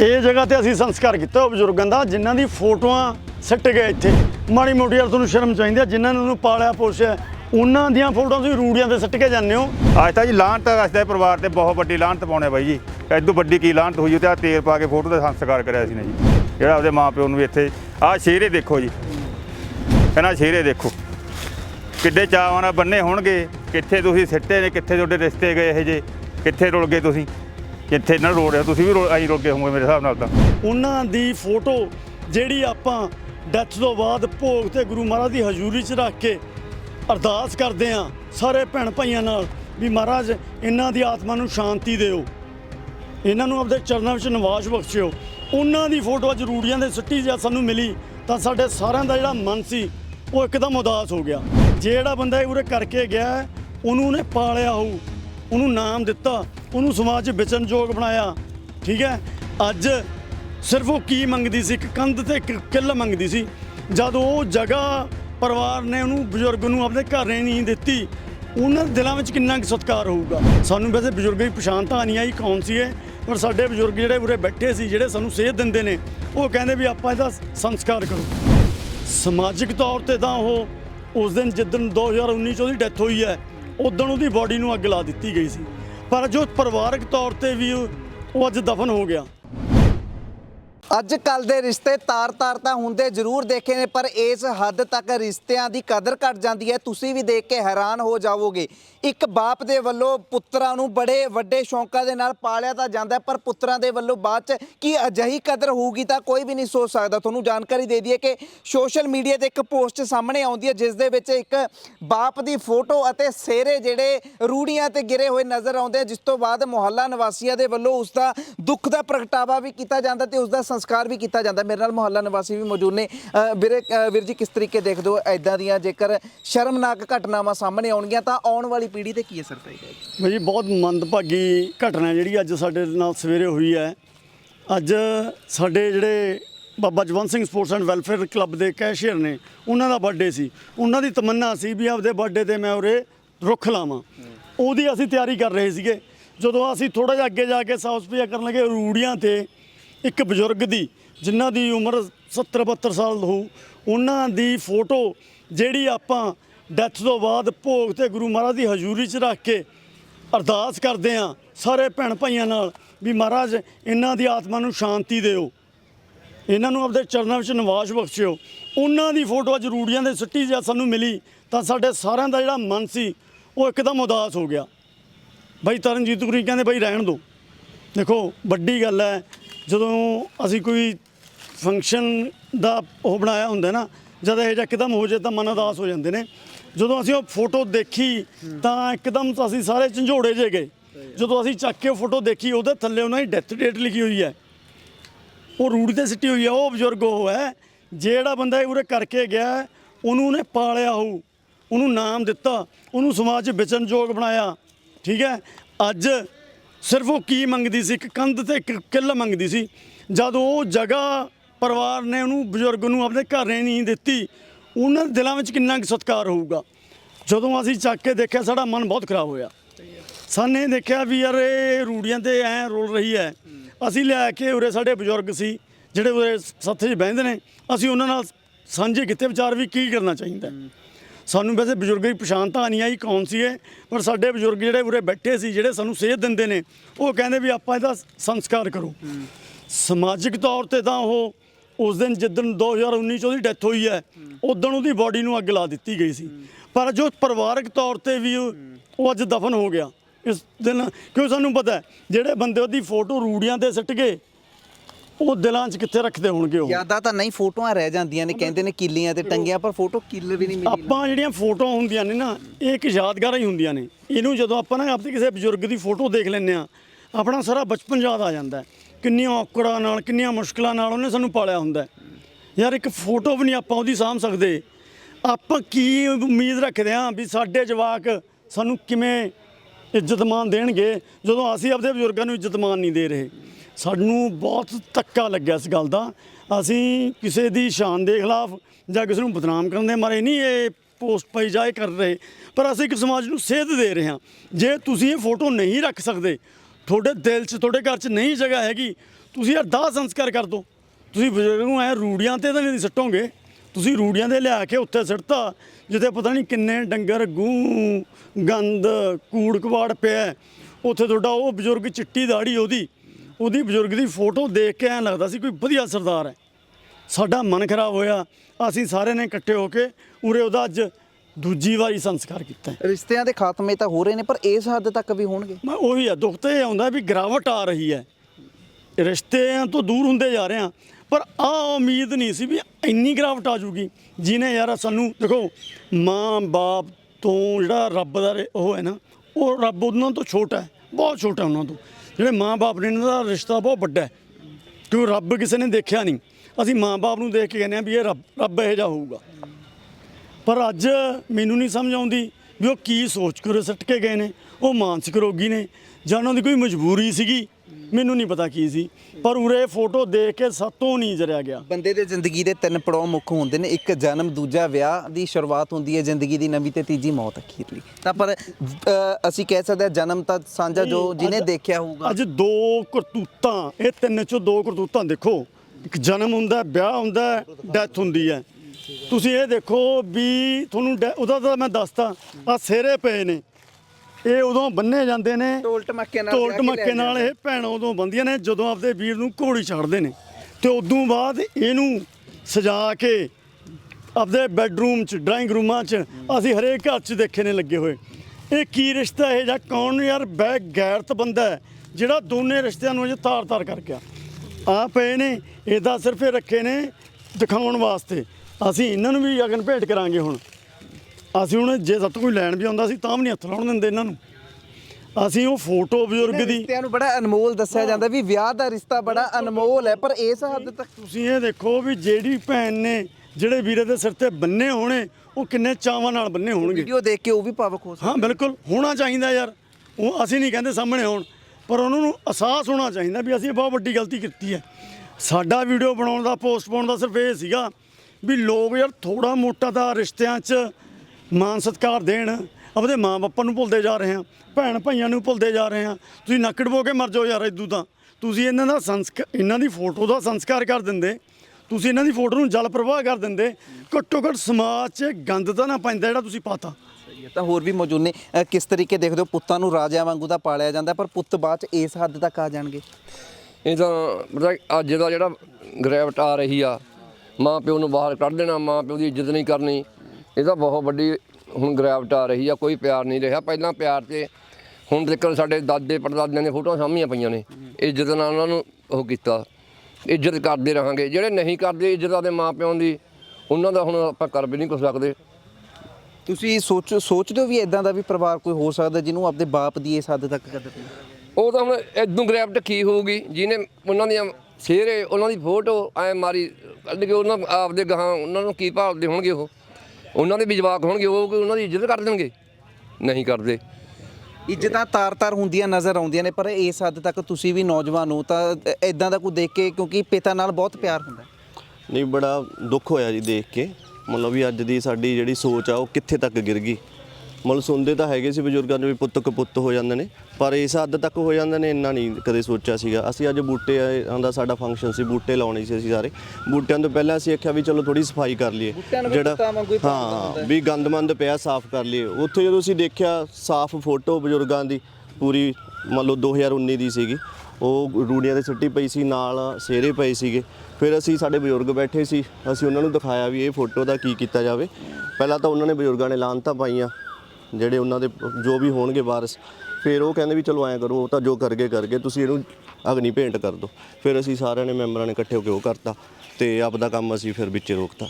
ਇਹ ਜਗ੍ਹਾ ਤੇ ਅਸੀਂ ਸੰਸਕਾਰ ਕੀਤਾ ਉਹ ਬਜ਼ੁਰਗਾਂ ਦਾ, ਜਿਨ੍ਹਾਂ ਦੀ ਫੋਟੋਆਂ ਸਿੱਟ ਗਏ ਇੱਥੇ। ਮਾੜੀ ਮੋਟੀ ਯਾਰ ਤੁਹਾਨੂੰ ਸ਼ਰਮ ਚਾਹੀਦੀ ਆ, ਜਿਨ੍ਹਾਂ ਨੇ ਉਹਨੂੰ ਪਾਲਿਆ, ਪੋਸਿਆ, ਉਹਨਾਂ ਦੀਆਂ ਫੋਟੋਆਂ ਤੁਸੀਂ ਰੂੜੀਆਂ ਤੇ ਸਿੱਟ ਕੇ ਜਾਂਦੇ ਹੋ। ਅੱਜ ਤਾਂ ਜੀ ਲਾਹਨਤ ਅਸਦੇ ਪਰਿਵਾਰ ਤੇ ਬਹੁਤ ਵੱਡੀ ਲਾਹਨਤ ਪਾਉਣੇ ਬਾਈ ਜੀ। ਐਦੋਂ ਵੱਡੀ ਕੀ ਲਾਹਨਤ ਹੋਈ ਉਹ ਤੇ ਆ ਤੇਲ ਪਾ ਕੇ ਫੋਟੋ ਦਾ ਸੰਸਕਾਰ ਕਰਿਆ ਸੀ ਨੇ ਜੀ। ਜਿਹੜਾ ਆਪਦੇ ਮਾਪਿਓ ਨੂੰ ਇੱਥੇ, ਆਹ ਸ਼ੇਰੇ ਦੇਖੋ ਜੀ। ਇਹਨਾਂ ਸ਼ੇਰੇ ਦੇਖੋ। ਕਿੱਡੇ ਚਾਵਾਂ ਨਾਲ ਬੰਨੇ ਹੋਣਗੇ, ਕਿੱਥੇ ਤੁਸੀਂ ਸਿੱਟੇ ਨੇ, ਕਿੱਥੇ ਤੁਹਾਡੇ ਰਿਸ਼ਤੇ ਗਏ ਇਹ ਜੇ ਕਿੱਥੇ ਰੁਲ ਗਏ ਤੁਸੀਂ। ਕਿੱਥੇ ਨਾ ਰੋੜ ਰਹੇ ਤੁਸੀਂ ਵੀ ਰੁਲ- ਆਈ ਰੁਲ ਹੋਵੋਗੇ ਮੇਰੇ ਹਿਸਾਬ ਨਾਲ ਤਾਂ। ਉਹਨਾਂ ਦੀ ਫੋਟੋ ਜਿਹੜੀ ਆਪਾਂ ਡੈਥ ਤੋਂ ਬਾਅਦ ਭੋਗ ਤੇ ਗੁਰੂ ਮਹਾਰਾਜ ਦੀ ਹਜ਼ੂਰੀ 'ਚ ਰੱਖ ਕੇ ਅਰਦਾਸ ਕਰਦੇ ਹਾਂ ਸਾਰੇ ਭੈਣ ਭਾਈਆਂ ਨਾਲ ਵੀ ਮਹਾਰਾਜ ਇਹਨਾਂ ਦੀ ਆਤਮਾ ਨੂੰ ਸ਼ਾਂਤੀ ਦਿਓ। ਇਹਨਾਂ ਨੂੰ ਆਪਦੇ ਚਰਨਾਂ ਵਿੱਚ ਨਿਵਾਸ ਬਖਸ਼ਿਓ। ਉਹਨਾਂ ਦੀ ਫੋਟੋ ਅੱਜ ਰੂੜੀਆਂ ਦੇ ਸਿੱਟੀ ਜਦ ਸਾਨੂੰ ਮਿਲੀ ਤਾਂ ਸਾਡੇ ਸਾਰਿਆਂ ਦਾ ਜਿਹੜਾ ਮਨ ਸੀ ਉਹ ਇੱਕਦਮ ਉਦਾਸ ਹੋ ਗਿਆ। ਜਿਹੜਾ ਬੰਦਾ ਇਹ ਉਰੇ ਕਰਕੇ ਗਿਆ ਹੈ, ਉਹਨੂੰ ਉਹਨੇ ਪਾਲਿਆ ਹੋਊ। ਉਹਨੂੰ ਨਾਮ ਦਿੱਤਾ, ਉਹਨੂੰ ਸਮਾਜ 'ਚ ਵਿਚਰਨਯੋਗ ਬਣਾਇਆ। ਠੀਕ ਹੈ? ਅੱਜ ਸਿਰਫ ਉਹ ਕੀ ਮੰਗਦੀ ਸੀ? ਇੱਕ ਕੰਧ ਤੇ ਇੱਕ ਕਿੱਲ ਮੰਗਦੀ ਸੀ। ਜਦ ਉਹ ਜਗ੍ਹਾ ਪਰਿਵਾਰ ਨੇ ਉਹਨੂੰ, ਬਜ਼ੁਰਗ ਨੂੰ ਆਪਣੇ ਘਰ ਨੇ ਨਹੀਂ ਦਿੱਤੀ, ਉਹਨਾਂ ਦੇ ਦਿਲਾਂ ਵਿੱਚ ਕਿੰਨਾ ਕੁ ਸਤਿਕਾਰ ਹੋਊਗਾ? ਸਾਨੂੰ ਵੈਸੇ ਬਜ਼ੁਰਗਾਂ ਦੀ ਪਛਾਣ ਤਾਂ ਨਹੀਂ ਆਈ ਕੌਣ ਸੀ ਇਹ, ਪਰ ਸਾਡੇ ਬਜ਼ੁਰਗ ਜਿਹੜੇ ਉਰੇ ਬੈਠੇ ਸੀ, ਜਿਹੜੇ ਸਾਨੂੰ ਸੇਧ ਦਿੰਦੇ ਨੇ, ਉਹ ਕਹਿੰਦੇ ਵੀ ਆਪਾਂ ਇਹਦਾ ਸੰਸਕਾਰ ਕਰੋ। ਸਮਾਜਿਕ ਤੌਰ ਤੇ ਤਾਂ ਉਹ ਉਸ ਦਿਨ ਜਿੱਦਣ 2019 ਚ ਉਹਦੀ ਡੈਥ ਹੋਈ ਹੈ ਉਦੋਂ ਉਹਦੀ ਬਾਡੀ ਨੂੰ ਅੱਗ ਲਾ ਦਿੱਤੀ ਗਈ ਸੀ। ਪਰ ਜੋ ਪਰਿਵਾਰਕ ਤੌਰ ਤੇ ਵੀ ਉਹ ਉਹ ਅੱਜ ਦਫਨ ਹੋ ਗਿਆ। ਅੱਜ ਕੱਲ ਦੇ ਰਿਸ਼ਤੇ ਤਾਰ-ਤਾਰ ਤਾਂ ਹੁੰਦੇ ਜ਼ਰੂਰ ਦੇਖੇ ਨੇ, ਪਰ ਇਸ ਹੱਦ ਤੱਕ ਰਿਸ਼ਤਿਆਂ ਦੀ ਕਦਰ ਘਟ ਜਾਂਦੀ ਹੈ। ਤੁਸੀਂ ਵੀ ਦੇਖ ਕੇ ਹੈਰਾਨ ਹੋ ਜਾਵੋਗੇ। ਇੱਕ ਬਾਪ ਦੇ ਵੱਲੋਂ ਪੁੱਤਰਾਂ ਨੂੰ ਬੜੇ ਵੱਡੇ ਸ਼ੌਂਕਾਂ ਦੇ ਨਾਲ ਪਾਲਿਆ ਤਾਂ ਜਾਂਦਾ ਪਰ ਪੁੱਤਰਾਂ ਦੇ ਵੱਲੋਂ ਬਾਅਦ ਚ ਕੀ ਅਜਿਹੀ ਕਦਰ ਹੋਊਗੀ ਤਾਂ ਕੋਈ ਵੀ ਨਹੀਂ ਸੋਚ ਸਕਦਾ। ਤੁਹਾਨੂੰ ਜਾਣਕਾਰੀ ਦੇ ਦਈਏ ਕਿ ਸੋਸ਼ਲ ਮੀਡੀਆ ਤੇ ਇੱਕ ਪੋਸਟ ਸਾਹਮਣੇ ਆਉਂਦੀ ਹੈ, ਜਿਸ ਦੇ ਵਿੱਚ ਇੱਕ ਬਾਪ ਦੀ ਫੋਟੋ ਅਤੇ ਸਿਹਰੇ ਜਿਹੜੇ ਰੂੜੀਆਂ ਤੇ ਗਿਰੇ ਹੋਏ ਨਜ਼ਰ ਆਉਂਦੇ ਜਿਸ ਤੋਂ ਬਾਅਦ ਮੁਹੱਲਾ ਨਿਵਾਸੀਆਂ ਦੇ ਵੱਲੋਂ ਉਸ ਦਾ ਦੁੱਖ ਦਾ ਪ੍ਰਗਟਾਵਾ ਵੀ ਕੀਤਾ ਜਾਂਦਾ ਤੇ ਉਸ ਦਾ ਸੰਸਕਾਰ ਵੀ ਕੀਤਾ ਜਾਂਦਾ। ਮੇਰੇ ਨਾਲ ਮੁਹੱਲਾ ਨਿਵਾਸੀ ਵੀ ਮੌਜੂਦ ਨੇ। ਵੀਰੇ ਵੀਰ ਜੀ, ਕਿਸ ਤਰੀਕੇ ਦੇਖਦੇ ਹੋ ਐਦਾਂ ਦੀਆਂ ਜੇਕਰ ਸ਼ਰਮਨਾਕ ਘਟਨਾਵਾਂ ਸਾਹਮਣੇ ਆਉਣਗੀਆਂ, ਤਾਂ ਆਉਣ ਵਾਲੀ ਪੀੜ੍ਹੀ ਤੇ ਕੀ ਅਸਰ ਪਏਗਾ ਭਾਈ ਜੀ, ਬਹੁਤ ਮੰਦਭਾਗੀ ਘਟਨਾ ਜਿਹੜੀ ਅੱਜ ਸਾਡੇ ਨਾਲ ਸਵੇਰੇ ਹੋਈ ਹੈ। ਅੱਜ ਸਾਡੇ ਜਿਹੜੇ Baba Jawant Singh sports and welfare club ਦੇ ਕੈਸ਼ੀਅਰ ਨੇ, ਉਹਨਾਂ ਦਾ ਬਰਥਡੇ ਸੀ। ਉਹਨਾਂ ਦੀ ਤਮੰਨਾ ਸੀ ਵੀ ਆਪਦੇ ਬਰਥਡੇ ਤੇ ਮੈਂ ਉਰੇ ਰੁੱਖ ਲਾਵਾਂ। ਉਹਦੀ ਅਸੀਂ ਤਿਆਰੀ ਕਰ ਰਹੇ ਸੀਗੇ। ਜਦੋਂ ਅਸੀਂ ਥੋੜਾ ਜਿਹਾ ਅੱਗੇ ਜਾ ਕੇ ਸਾਫ਼ ਸਫ਼ਾਈ ਕਰਨ ਲੱਗੇ, ਰੂੜੀਆਂ ਤੇ ਇੱਕ ਬਜ਼ੁਰਗ ਦੀ, ਜਿਨ੍ਹਾਂ ਦੀ ਉਮਰ 70 72 ਸਾਲ ਹੋਊ, ਉਹਨਾਂ ਦੀ ਫੋਟੋ ਜਿਹੜੀ ਆਪਾਂ ਡੈਥ ਤੋਂ ਬਾਅਦ ਭੋਗ ਤੇ ਗੁਰੂ ਮਹਾਰਾਜ ਦੀ ਹਜ਼ੂਰੀ 'ਚ ਰੱਖ ਕੇ ਅਰਦਾਸ ਕਰਦੇ ਆਂ ਸਾਰੇ ਭੈਣ ਭਾਈਆਂ ਨਾਲ ਵੀ ਮਹਾਰਾਜ, ਇਹਨਾਂ ਦੀ ਆਤਮਾ ਨੂੰ ਸ਼ਾਂਤੀ ਦਿਓ। ਇਹਨਾਂ ਨੂੰ ਆਪਦੇ ਚਰਨਾਂ ਵਿੱਚ ਨਿਵਾਸ ਬਖਸ਼ਿਓ। ਉਹਨਾਂ ਦੀ ਫੋਟੋ ਅੱਜ ਰੂੜੀਆਂ ਦੇ ਸਿੱਟੀ ਜਦ ਸਾਨੂੰ ਮਿਲੀ ਤਾਂ ਸਾਡੇ ਸਾਰਿਆਂ ਦਾ ਜਿਹੜਾ ਮਨ ਸੀ, ਉਹ ਇੱਕਦਮ ਉਦਾਸ ਹੋ ਗਿਆ। ਬਈ ਤਰਨਜੀਤ ਗੁਰੀ ਕਹਿੰਦੇ, ਬਾਈ ਰਹਿਣ ਦਿਓ ਦੇਖੋ, ਵੱਡੀ ਗੱਲ ਹੈ ਜਦੋਂ ਅਸੀਂ ਕੋਈ ਫੰਕਸ਼ਨ ਦਾ ਉਹ ਬਣਾਇਆ ਹੁੰਦਾ ਨਾ, ਜਦ ਇਹ ਜਿਹਾ ਇੱਕਦਮ ਹੋ ਜੇ ਤਾਂ ਮਨ ਉਦਾਸ ਹੋ ਜਾਂਦੇ ਨੇ। ਜਦੋਂ ਅਸੀਂ ਉਹ ਫੋਟੋ ਦੇਖੀ, ਤਾਂ ਇੱਕਦਮ ਤਾਂ ਅਸੀਂ ਸਾਰੇ ਝੰਜੋੜੇ ਜੇ ਗਏ। ਜਦੋਂ ਅਸੀਂ ਚੱਕ ਕੇ ਉਹ ਫੋਟੋ ਦੇਖੀ, ਉਹਦੇ ਥੱਲੇ ਉਹਨਾਂ ਦੀ ਡੈਥ ਡੇਟ ਲਿਖੀ ਹੋਈ ਹੈ। ਉਹ ਰੂੜੀ ਤੇ ਸਿੱਟੀ ਹੋਈ ਹੈ, ਉਹ ਬਜ਼ੁਰਗ ਉਹ ਹੈ। ਜਿਹੜਾ ਬੰਦਾ ਇਹ ਉਰੇ ਕਰਕੇ ਗਿਆ, ਉਹਨੂੰ ਉਹਨੇ ਪਾਲਿਆ ਹੋਊ, ਉਹਨੂੰ ਨਾਮ ਦਿੱਤਾ, ਉਹਨੂੰ ਸਮਾਜ 'ਚ ਵਿਚਰਨਯੋਗ ਬਣਾਇਆ। ਠੀਕ ਹੈ? ਅੱਜ ਸਿਰਫ ਉਹ ਕੀ ਮੰਗਦੀ ਸੀ? ਇੱਕ ਕੰਧ ਤੇ ਇੱਕ ਕਿੱਲ ਮੰਗਦੀ ਸੀ। ਜਦ ਉਹ ਜਗ੍ਹਾ ਪਰਿਵਾਰ ਨੇ ਉਹਨੂੰ, ਬਜ਼ੁਰਗ ਨੂੰ ਆਪਣੇ ਘਰ ਨਹੀਂ ਦਿੱਤੀ, ਉਹਨਾਂ ਦੇ ਦਿਲਾਂ ਵਿੱਚ ਕਿੰਨਾ ਕੁ ਸਤਿਕਾਰ ਹੋਊਗਾ? ਜਦੋਂ ਅਸੀਂ ਚੱਕ ਕੇ ਦੇਖਿਆ, ਸਾਡਾ ਮਨ ਬਹੁਤ ਖਰਾਬ ਹੋਇਆ। ਸਾਨੇ ਦੇਖਿਆ ਵੀ ਯਾਰ, ਇਹ ਰੂੜੀਆਂ ਤੇ ਐ ਰੋਲ ਰਹੀ ਹੈ। ਅਸੀਂ ਲੈ ਕੇ ਉਰੇ ਸਾਡੇ ਬਜ਼ੁਰਗ ਸੀ, ਜਿਹੜੇ ਉਰੇ ਸੱਥੇ 'ਚ ਬਹਿੰਦੇ ਨੇ, ਅਸੀਂ ਉਹਨਾਂ ਨਾਲ ਸਾਂਝੇ ਕੀਤੇ ਵਿਚਾਰ ਵੀ ਕੀ ਕਰਨਾ ਚਾਹੀਦਾ ਸਾਨੂੰ ਵੈਸੇ ਬਜ਼ੁਰਗ ਦੀ ਪਛਾਣ ਤਾਂ ਨਹੀਂ ਆਈ ਕੌਣ ਸੀ ਇਹ, ਪਰ ਸਾਡੇ ਬਜ਼ੁਰਗ ਜਿਹੜੇ ਉਰੇ ਬੈਠੇ ਸੀ, ਜਿਹੜੇ ਸਾਨੂੰ ਸੇਧ ਦਿੰਦੇ ਨੇ, ਉਹ ਕਹਿੰਦੇ ਵੀ ਆਪਾਂ ਇਹਦਾ ਸੰਸਕਾਰ ਕਰੋ। ਸਮਾਜਿਕ ਤੌਰ ਤੇ ਤਾਂ ਉਹ ਉਸ ਦਿਨ ਜਿੱਦਣ 2019 ਚ ਉਹਦੀ ਡੈਥ ਹੋਈ ਹੈ, ਉਦੋਂ ਉਹਦੀ ਬਾਡੀ ਨੂੰ ਅੱਗ ਲਾ ਦਿੱਤੀ ਗਈ ਸੀ। ਪਰ ਜੋ ਪਰਿਵਾਰਕ ਤੌਰ ਤੇ ਵੀ ਉਹ ਅੱਜ ਦਫਨ ਹੋ ਗਿਆ। ਇਸ ਦਿਨ ਕਿਉਂ ਸਾਨੂੰ ਪਤਾ ਜਿਹੜੇ ਬੰਦੇ ਉਹਦੀ ਫੋਟੋ ਰੂੜੀਆਂ ਤੇ ਸਿੱਟ ਗਏ ਉਹ ਦਿਲਾਂ 'ਚ ਕਿੱਥੇ ਰੱਖਦੇ ਹੋਣਗੇ ਉਹ? ਯਾਦਾਂ ਤਾਂ ਨਹੀਂ ਫੋਟੋਆਂ ਰਹਿ ਜਾਂਦੀਆਂ ਨੇ ਕਹਿੰਦੇ ਨੇ ਕਿੱਲੀਆਂ ਤੇ ਟੰਗੀਆਂ ਪਰ ਫੋਟੋ ਕਿੱਲ ਵੀ ਨਹੀਂ ਮਿਲੀ ਆਪਾਂ ਜਿਹੜੀਆਂ ਫੋਟੋਆਂ ਹੁੰਦੀਆਂ ਨੇ ਨਾ ਇਹ ਇੱਕ ਯਾਦਗਾਰਾਂ ਹੀ ਹੁੰਦੀਆਂ ਨੇ। ਇਹਨੂੰ ਜਦੋਂ ਆਪਾਂ ਨਾ ਆਪਣੇ ਕਿਸੇ ਬਜ਼ੁਰਗ ਦੀ ਫੋਟੋ ਦੇਖ ਲੈਂਦੇ ਆ ਆਪਣਾ ਸਾਰਾ ਬਚਪਨ ਯਾਦ ਆ ਜਾਂਦਾ। ਕਿੰਨੀਆਂ ਔਕੜਾਂ ਨਾਲ ਕਿੰਨੀਆਂ ਮੁਸ਼ਕਲਾਂ ਨਾਲ ਉਹਨੇ ਸਾਨੂੰ ਪਾਲਿਆ ਹੁੰਦਾ। ਯਾਰ ਇੱਕ ਫੋਟੋ ਵੀ ਨਹੀਂ ਆਪਾਂ ਉਹਦੀ ਸਾਂਭ ਸਕਦੇ। ਆਪਾਂ ਕੀ ਉਮੀਦ ਰੱਖਦੇ ਹਾਂ ਵੀ ਸਾਡੇ ਜਵਾਕ ਸਾਨੂੰ ਕਿਵੇਂ ਇੱਜ਼ਤ ਮਾਨ ਦੇਣਗੇ ਜਦੋਂ ਅਸੀਂ ਆਪਣੇ ਬਜ਼ੁਰਗਾਂ ਨੂੰ ਇੱਜ਼ਤ ਮਾਨ ਨਹੀਂ ਦੇ ਰਹੇ? ਸਾਨੂੰ ਬਹੁਤ ਧੱਕਾ ਲੱਗਿਆ ਇਸ ਗੱਲ ਦਾ। ਅਸੀਂ ਕਿਸੇ ਦੀ ਸ਼ਾਨ ਦੇ ਖਿਲਾਫ ਜਾਂ ਕਿਸੇ ਨੂੰ ਬਦਨਾਮ ਕਰਨ ਦੇ ਮਾਰੇ ਨਹੀਂ ਇਹ ਪੋਸਟ ਪਾਈ ਜਾਏ ਕਰ ਰਹੇ। ਪਰ ਅਸੀਂ ਇੱਕ ਸਮਾਜ ਨੂੰ ਸੇਧ ਦੇ ਰਹੇ ਹਾਂ। ਜੇ ਤੁਸੀਂ ਇਹ ਫੋਟੋ ਨਹੀਂ ਰੱਖ ਸਕਦੇ, ਤੁਹਾਡੇ ਦਿਲ 'ਚ, ਤੁਹਾਡੇ ਘਰ 'ਚ ਨਹੀਂ ਜਗ੍ਹਾ ਹੈਗੀ, ਤੁਸੀਂ ਯਾਰ ਦਾਹ ਸੰਸਕਾਰ ਕਰ ਦਿਓ। ਤੁਸੀਂ ਬਜ਼ੁਰਗ ਨੂੰ ਐ ਰੂੜੀਆਂ ਤੇ ਤਾਂ ਨਹੀਂ ਸੱਟੋਗੇ। ਤੁਸੀਂ ਰੂੜੀਆਂ ਦੇ ਲਿਆ ਕੇ ਉੱਥੇ ਸਿੱਟਤਾ, ਜਿੱਥੇ ਪਤਾ ਨਹੀਂ ਕਿੰਨੇ ਡੰਗਰ, ਗੂੰ, ਗੰਦ ਕੂੜ ਕਵਾੜ ਪਿਆ। ਉੱਥੇ ਤੁਹਾਡਾ ਉਹ ਬਜ਼ੁਰਗ ਚਿੱਟੀ ਦਾੜੀ ਉਹਦੀ ਉਹਦੀ ਬਜ਼ੁਰਗ ਦੀ ਫੋਟੋ ਦੇਖ ਕੇ ਐਂ ਲੱਗਦਾ ਸੀ ਕੋਈ ਵਧੀਆ ਸਰਦਾਰ ਹੈ। ਸਾਡਾ ਮਨ ਖਰਾਬ ਹੋਇਆ ਅਸੀਂ ਸਾਰੇ ਨੇ ਇਕੱਠੇ ਹੋ ਕੇ ਉਰੇ ਉਹਦਾ ਅੱਜ ਦੂਜੀ ਵਾਰੀ ਸੰਸਕਾਰ ਕੀਤਾ ਹੈ। ਰਿਸ਼ਤਿਆਂ ਦੇ ਖਾਤਮੇ ਤਾਂ ਹੋ ਰਹੇ ਨੇ ਪਰ ਇਸ ਹੱਦ ਤੱਕ ਵੀ ਹੋਣਗੇ। ਮੈਂ ਉਹੀ ਆ ਦੁੱਖ ਤਾਂ ਆਉਂਦਾ ਵੀ ਗਿਰਾਵਟ ਆ ਰਹੀ ਹੈ। ਰਿਸ਼ਤਿਆਂ ਤੋਂ ਦੂਰ ਹੁੰਦੇ ਜਾ ਰਹੇ ਆ ਪਰ ਆ ਉਮੀਦ ਨਹੀਂ ਸੀ ਵੀ ਇੰਨੀ ਗਿਰਾਵਟ ਆ ਜੂਗੀ ਜਿਹਨੇ ਯਾਰ ਸਾਨੂੰ ਦੇਖੋ ਮਾਂ ਬਾਪ ਤੋਂ ਜਿਹੜਾ ਰੱਬ ਦਾ ਰੇ- ਉਹ ਹੈ ਨਾ ਉਹ ਰੱਬ ਉਹਨਾਂ ਤੋਂ ਛੋਟਾ ਹੈ ਬਹੁਤ ਛੋਟਾ ਉਹਨਾਂ ਤੋਂ। ਜਿਹੜੇ ਮਾਂ ਬਾਪ ਨੇ ਇਹਨਾਂ ਦਾ ਰਿਸ਼ਤਾ ਬਹੁਤ ਵੱਡਾ ਹੈ, ਕਿਉਂ ਰੱਬ ਕਿਸੇ ਨੇ ਦੇਖਿਆ ਨਹੀਂ? ਅਸੀਂ ਮਾਂ ਬਾਪ ਨੂੰ ਦੇਖ ਕੇ ਕਹਿੰਦੇ ਆ ਵੀ ਇਹ ਰੱਬ ਰੱਬ ਇਹੋ ਜਿਹਾ ਹੋਊਗਾ। ਪਰ ਅੱਜ ਮੈਨੂੰ ਨਹੀਂ ਸਮਝ ਆਉਂਦੀ ਵੀ ਉਹ ਕੀ ਸੋਚ ਕੇ ਉਰੇ ਸੱਟ ਕੇ ਗਏ ਨੇ, ਉਹ ਮਾਨਸਿਕ ਰੋਗੀ ਨੇ, ਜਾਂ ਉਹਨਾਂ ਦੀ ਕੋਈ ਮਜਬੂਰੀ ਸੀਗੀ? ਮੈਨੂੰ ਨਹੀਂ ਪਤਾ ਕੀ ਸੀ ਪਰ ਉਰੇ ਫੋਟੋ ਦੇਖ ਕੇ ਸਾਤੋਂ ਨਹੀਂ ਜਰਿਆ ਗਿਆ। ਬੰਦੇ ਦੇ ਜ਼ਿੰਦਗੀ ਦੇ ਤਿੰਨ ਪੜਾਅ ਮੁੱਖ ਹੁੰਦੇ ਨੇ ਇੱਕ ਜਨਮ ਦੂਜਾ ਵਿਆਹ ਦੀ ਸ਼ੁਰੂਆਤ ਹੁੰਦੀ ਹੈ ਜ਼ਿੰਦਗੀ ਦੀ ਨਵੀਂ ਤੇ ਤੀਜੀ ਮੌਤ ਅਖੀਰਲੀ ਤਾਂ ਪਰ ਅ, ਅਸੀਂ ਕਹਿ ਸਕਦੇ ਹਾਂ ਜਨਮ ਤਾਂ ਸਾਂਝਾ ਜੋ ਅੱਜ- ਦੇਖਿਆ ਹੋਊਗਾ। ਅੱਜ ਦੋ ਕਰਤੂਤਾਂ ਇਹ ਤਿੰਨ ਚੋਂ ਦੋ ਕਰਤੂਤਾਂ ਦੇਖੋ। ਇੱਕ ਜਨਮ ਹੁੰਦਾ ਵਿਆਹ ਹੁੰਦਾ ਡੈਥ ਹੁੰਦੀ ਹੈ। ਤੁਸੀਂ ਇਹ ਦੇਖੋ ਵੀ ਤੁਹਾਨੂੰ ਡੈ- ਉਹਦਾ ਤਾਂ ਮੈਂ ਦੱਸਤਾ ਆ ਸਿਹਰੇ ਪਏ ਨੇ। ਇਹ ਉਦੋਂ ਬੰਨੇ ਜਾਂਦੇ ਨੇ। ਢੋਲ ਟਮੱਕੇ ਨਾਲ ਢੋਲ ਟਮੱਕੇ ਨਾਲ ਇਹ ਭੈਣਾਂ ਉਦੋਂ ਬੰਦੀਆਂ ਨੇ ਜਦੋਂ ਆਪਦੇ ਵੀਰ ਨੂੰ ਘੋੜੀ ਛੱਡਦੇ ਨੇ। ਤੇ ਉਦੋਂ ਬਾਅਦ ਇਹਨੂੰ ਸਜਾ ਕੇ ਆਪਦੇ ਬੈੱਡਰੂਮ 'ਚ ਡਰਾਇੰਗ ਰੂਮਾਂ 'ਚ ਅਸੀਂ ਹਰੇਕ ਘਰ 'ਚ ਦੇਖੇ ਨੇ ਲੱਗੇ ਹੋਏ। ਇਹ ਕੀ ਰਿਸ਼ਤਾ ਇਹ ਜਾਂ ਕੌਣ ਯਾਰ ਬੈ ਗੈਰਤ ਬੰਦਾ ਹੈ ਜਿਹੜਾ ਦੋਨੇ ਰਿਸ਼ਤਿਆਂ ਨੂੰ ਅਜੇ ਤਾਰ-ਤਾਰ ਕਰ ਗਿਆ। ਆ ਪਏ ਨੇ ਇਹਦਾ ਸਿਰਫ ਇਹ ਰੱਖੇ ਨੇ ਦਿਖਾਉਣ ਵਾਸਤੇ। ਅਸੀਂ ਇਹਨਾਂ ਨੂੰ ਵੀ ਅਗਨ ਭੇਟ ਕਰਾਂਗੇ ਹੁਣ। ਅਸੀਂ ਹੁਣ ਜੇ ਸੱਤ ਕੋਈ ਲੈਣ ਵੀ ਆਉਂਦਾ ਸੀ ਤਾਂ ਵੀ ਨਹੀਂ ਹੱਥ ਲਾਉਣ ਦਿੰਦੇ ਇਹਨਾਂ ਨੂੰ। ਅਸੀਂ ਉਹ ਫੋਟੋ ਬਜ਼ੁਰਗ ਦੀ ਰਿਸ਼ਤਿਆਂ ਨੂੰ ਬੜਾ ਅਨਮੋਲ ਦੱਸਿਆ ਜਾਂਦਾ ਵੀ ਵਿਆਹ ਦਾ ਰਿਸ਼ਤਾ ਬੜਾ ਅਨਮੋਲ ਹੈ ਪਰ ਇਸ ਹੱਦ ਤੱਕ ਤੁਸੀਂ ਇਹ ਦੇਖੋ ਵੀ ਜਿਹੜੀ ਭੈਣ ਨੇ ਜਿਹੜੇ ਵੀਰੇ ਦੇ ਸਿਰ ਤੇ ਬੰਨੇ ਹੋਣੇ ਉਹ ਕਿੰਨੇ ਚਾਵਾਂ ਨਾਲ ਬੰਨੇ ਹੋਣਗੇ। ਵੀਡੀਓ ਦੇਖ ਕੇ ਉਹ ਵੀ ਭਾਵਕ ਹੋ ਹਾਂ ਬਿਲਕੁਲ ਹੋਣਾ ਚਾਹੀਦਾ ਯਾਰ। ਉਹ ਅਸੀਂ ਨਹੀਂ ਕਹਿੰਦੇ ਸਾਹਮਣੇ ਹੋਣ ਪਰ ਉਹਨਾਂ ਨੂੰ ਅਹਿਸਾਸ ਹੋਣਾ ਚਾਹੀਦਾ ਵੀ ਅਸੀਂ ਬਹੁਤ ਵੱਡੀ ਗਲਤੀ ਕੀਤੀ ਹੈ। ਸਾਡਾ ਵੀਡੀਓ ਬਣਾਉਣ ਦਾ ਪੋਸਟ ਪਾਉਣ ਦਾ ਸਿਰਫ ਇਹ ਸੀਗਾ ਵੀ ਲੋਕ ਯਾਰ ਥੋੜਾ ਮੋਟਾ ਤਾਂ ਰਿਸ਼ਤਿਆਂ 'ਚ ਮਾਨ ਸਤਿਕਾਰ ਦੇਣ ਆਪਦੇ ਮਾਂ-ਬਾਪਾਂ ਨੂੰ ਭੁੱਲਦੇ ਜਾ ਰਹੇ ਆ ਭੈਣ ਭਾਈਆਂ ਨੂੰ ਭੁੱਲਦੇ ਜਾ ਰਹੇ ਆ ਤੁਸੀਂ ਨੱਕੜ ਬੋ ਕੇ ਮਰ ਜਾਓ ਯਾਰ ਇਦੂ ਤਾਂ। ਤੁਸੀਂ ਇਹਨਾਂ ਦਾ ਸੰਸਕਾਰ ਇਹਨਾਂ ਦੀ ਫੋਟੋ ਦਾ ਸੰਸਕਾਰ ਕਰ ਦਿੰਦੇ। ਤੁਸੀਂ ਇਹਨਾਂ ਦੀ ਫੋਟੋ ਨੂੰ ਜਲ ਪ੍ਰਵਾਹ ਕਰ ਦਿੰਦੇ। ਘੱਟੋ ਘੱਟ ਸਮਾਜ 'ਚ ਗੰਦ ਤਾਂ ਨਾ ਪੈਂਦਾ ਜਿਹੜਾ ਤੁਸੀਂ ਪਾਤਾ। ਤਾਂ ਹੋਰ ਵੀ ਮੌਜੂਦ ਨੇ। ਅ, ਕਿਸ ਤਰੀਕੇ ਦੇਖਦੇ ਹੋ? ਪੁੱਤਾਂ ਨੂੰ ਰਾਜਿਆਂ ਵਾਂਗੂ ਤਾਂ ਪਾਲਿਆ ਜਾਂਦਾ ਪਰ ਪੁੱਤ ਬਾਅਦ ਚ ਇਸ ਹੱਦ ਤੱਕ ਆ ਜਾਣਗੇ? ਇਹ ਤਾਂ ਪਤਾ ਅੱਜ ਦਾ ਜਿਹੜਾ ਗ੍ਰੈਵਟ ਆ ਰਹੀ ਆ ਮਾਂ ਪਿਓ ਨੂੰ ਬਾਹਰ ਕੱਢ ਦੇਣਾ ਮਾਂ ਪਿਓ ਦੀ ਇੱਜ਼ਤ ਨਹੀਂ ਕਰਨੀ। ਇਹ ਤਾਂ ਬਹੁਤ ਵੱਡੀ ਹੁਣ ਗ੍ਰੈਵਟ ਆ ਰਹੀ ਆ ਕੋਈ ਪਿਆਰ ਨਹੀਂ ਰਿਹਾ। ਪਹਿਲਾਂ ਪਿਆਰ ਤੇ ਹੁਣ ਤੱਕ ਸਾਡੇ ਦਾਦੇ ਪੜਦਾਦਿਆਂ ਦੀਆਂ ਫੋਟੋਆਂ ਸਾਹਮਣੇ ਪਈਆਂ ਨੇ। ਇੱਜ਼ਤ ਨਾਲ ਉਹਨਾਂ ਨੂੰ ਉਹ ਕੀਤਾ। ਇੱਜ਼ਤ ਕਰਦੇ ਰਹਾਂਗੇ। ਜਿਹੜੇ ਨਹੀਂ ਕਰਦੇ ਇੱਜ਼ਤ ਆਦੇ ਮਾਂ ਪਿਓ ਦੀ ਉਹਨਾਂ ਦਾ ਹੁਣ ਆਪਾਂ ਕਰ ਵੀ ਨਹੀਂ ਕੁਛ ਸਕਦੇ। ਤੁਸੀਂ ਸੋਚ ਸੋਚਦੇ ਹੋ ਵੀ ਇਦਾਂ ਦਾ ਵੀ ਪਰਿਵਾਰ ਕੋਈ ਹੋ ਸਕਦਾ ਜਿਹਨੂੰ ਆਪਦੇ ਬਾਪ ਦੀ ਇਸ ਹੱਦ ਤੱਕ ਕਦਰ ਉਹ ਤਾਂ ਹੁਣ ਇਦੋਂ ਗ੍ਰੈਵਟ ਕੀ ਹੋਊਗੀ? ਜਿਹਨੇ ਉਹਨਾਂ ਦੀਆਂ ਸਿਹਰੇ ਉਹਨਾਂ ਦੀ ਫੋਟੋ ਐ ਮਾਰੀ ਕੱਢ ਕੇ ਉਹਨਾਂ ਆਪਦੇ ਗਾਹਾਂ ਉਹਨਾਂ ਨੂੰ ਕੀ ਭਾਲਦੇ ਹੋਣਗੇ ਉਹ? ਉਹਨਾਂ ਦੇ ਵੀ ਜਵਾਕ ਹੋਣਗੇ ਉਹ ਕੋਈ ਉਹਨਾਂ ਦੀ ਇੱਜ਼ਤ ਕਰ ਦੇਣਗੇ। ਨਹੀਂ ਕਰਦੇ। ਇੱਜ਼ਤਾਂ ਤਾਰ-ਤਾਰ ਹੁੰਦੀਆਂ ਨਜ਼ਰ ਆਉਂਦੀਆਂ ਨੇ ਪਰ ਇਸ ਹੱਦ ਤੱਕ ਤੁਸੀਂ ਵੀ ਨੌਜਵਾਨ ਹੋ ਤਾਂ ਇਦਾਂ ਦਾ ਕੋਈ ਦੇਖ ਕੇ ਕਿਉਂਕਿ ਪਿਤਾ ਨਾਲ ਬਹੁਤ ਪਿਆਰ ਹੁੰਦਾ। ਨਹੀਂ ਬੜਾ ਦੁੱਖ ਹੋਇਆ ਜੀ ਦੇਖ ਕੇ। ਮਤਲਬ ਵੀ ਅੱਜ ਦੀ ਸਾਡੀ ਜਿਹੜੀ ਸੋਚ ਆ ਉਹ ਕਿੱਥੇ ਤੱਕ ਗਿਰ ਗਈ? ਮਤਲਬ ਸੁਣਦੇ ਤਾਂ ਹੈਗੇ ਸੀ ਬਜ਼ੁਰਗਾਂ ਨੂੰ ਵੀ ਪੁੱਤ ਕਪੁੱਤ ਹੋ ਜਾਂਦੇ ਨੇ ਪਰ ਇਸ ਹੱਦ ਤੱਕ ਹੋ ਜਾਂਦੇ ਨੇ ਇੰਨਾ ਨਹੀਂ ਕਦੇ ਸੋਚਿਆ ਸੀਗਾ। ਅਸੀਂ ਅੱਜ ਬੂਟੇ ਆਂਦਾ ਸਾਡਾ ਫੰਕਸ਼ਨ ਸੀ ਬੂਟੇ ਲਾਉਣੇ ਸੀ ਅਸੀਂ ਸਾਰੇ। ਬੂਟਿਆਂ ਤੋਂ ਪਹਿਲਾਂ ਅਸੀਂ ਆਖਿਆ ਵੀ ਚਲੋ ਥੋੜੀ ਸਫ਼ਾਈ ਕਰ ਲਈਏ। ਹੁੰਦਾ ਹਾਂ ਵੀ ਗੰਦਮੰਦ ਪਿਆ ਸਾਫ਼ ਕਰ ਲਈਏ। ਉੱਥੇ ਜਦੋਂ ਅਸੀਂ ਦੇਖਿਆ ਸਾਫ਼ ਫੋਟੋ ਬਜ਼ੁਰਗਾਂ ਦੀ ਪੂਰੀ ਮੰਨ ਲਓ 2019 ਦੀ ਸੀਗੀ ਉਹ ਰੂੜੀਆਂ ਦੇ ਸਿੱਟੀ ਪਈ ਸੀ ਨਾਲ ਸੇਰੇ ਪਏ ਸੀਗੇ। ਫਿਰ ਅਸੀਂ ਸਾਡੇ ਬਜ਼ੁਰਗ ਬੈਠੇ ਸੀ ਅਸੀਂ ਉਹਨਾਂ ਨੂੰ ਦਿਖਾਇਆ ਵੀ ਇਹ ਫੋਟੋ ਦਾ ਕੀ ਕੀਤਾ ਜਾਵੇ। ਪਹਿਲਾਂ ਤਾਂ ਉਹਨਾਂ ਨੇ ਬਜ਼ੁਰਗਾਂ ਨੇ ਲਾਂਤਾਂ ਪਾਈਆਂ। ਜਿਹੜੇ ਉਹਨਾਂ ਦੇ ਜੋ ਵੀ ਹੋਣਗੇ ਵਾਰਸ, ਫਿਰ ਉਹ ਕਹਿੰਦੇ ਵੀ ਚਲੋ ਐਂ ਕਰੋ, ਉਹ ਤਾਂ ਜੋ ਕਰਗੇ ਕਰਗੇ, ਤੁਸੀਂ ਇਹਨੂੰ ਅਗਨੀ ਭੇਂਟ ਕਰ ਦਿਓ। ਫਿਰ ਅਸੀਂ ਸਾਰਿਆਂ ਨੇ ਮੈਂਬਰਾਂ ਨੇ ਇਕੱਠੇ ਹੋ ਕੇ ਉਹ ਕਰਤਾ ਤੇ ਆਪਦਾ ਕੰਮ ਅਸੀਂ ਫਿਰ ਵਿੱਚੇ ਰੋਕਤਾ।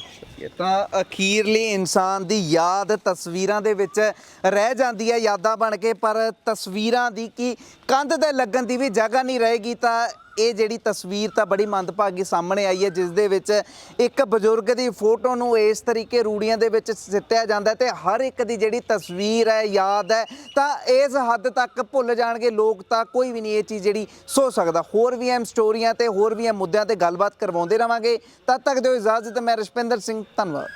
ਤਾਂ ਅਖੀਰਲੀ ਇਨਸਾਨ ਦੀ ਯਾਦ ਤਸਵੀਰਾਂ ਦੇ ਵਿੱਚ ਰਹਿ ਜਾਂਦੀ ਹੈ, ਯਾਦਾਂ ਬਣ ਕੇ, ਪਰ ਤਸਵੀਰਾਂ ਦੀ ਕੀ ਕੰਧ ਤੇ ਲੱਗਣ ਦੀ ਵੀ ਜਗ੍ਹਾ ਨਹੀਂ ਰਹੇਗੀ ਤਾਂ ਇਹ ਜਿਹੜੀ ਤਸਵੀਰ ਤਾਂ ਬੜੀ ਮੰਦਭਾਗੀ ਸਾਹਮਣੇ ਆਈ ਹੈ, ਜਿਸ ਦੇ ਵਿੱਚ ਇੱਕ ਬਜ਼ੁਰਗ ਦੀ ਫੋਟੋ ਨੂੰ ਇਸ ਤਰੀਕੇ ਰੂੜੀਆਂ ਦੇ ਵਿੱਚ ਸਿੱਟਿਆ ਜਾਂਦਾ ਹੈ ਤੇ ਹਰ ਇੱਕ ਦੀ ਜਿਹੜੀ ਤਸਵੀਰ ਹੈ, ਯਾਦ ਹੈ, ਤਾਂ ਇਸ ਹੱਦ ਤੱਕ ਭੁੱਲ ਜਾਣਗੇ ਲੋਕ ਤਾਂ ਕੋਈ ਵੀ ਨਹੀਂ ਇਹ ਚੀਜ਼ ਜਿਹੜੀ ਸੋ ਸਕਦਾ। ਹੋਰ ਵੀ ਐਮ ਸਟੋਰੀਆਂ ਤੇ ਹੋਰ ਵੀ ਐਮ ਮੁੱਦਿਆਂ ਤੇ ਗੱਲਬਾਤ ਕਰਵਾਉਂਦੇ ਰਵਾਂਗੇ। ਤਦ ਤੱਕ ਦਿਓ ਇਜਾਜ਼ਤ, ਮੈਂ ਰਸ਼ਪਿੰਦਰ ਸਿੰਘ, ਧੰਨਵਾਦ।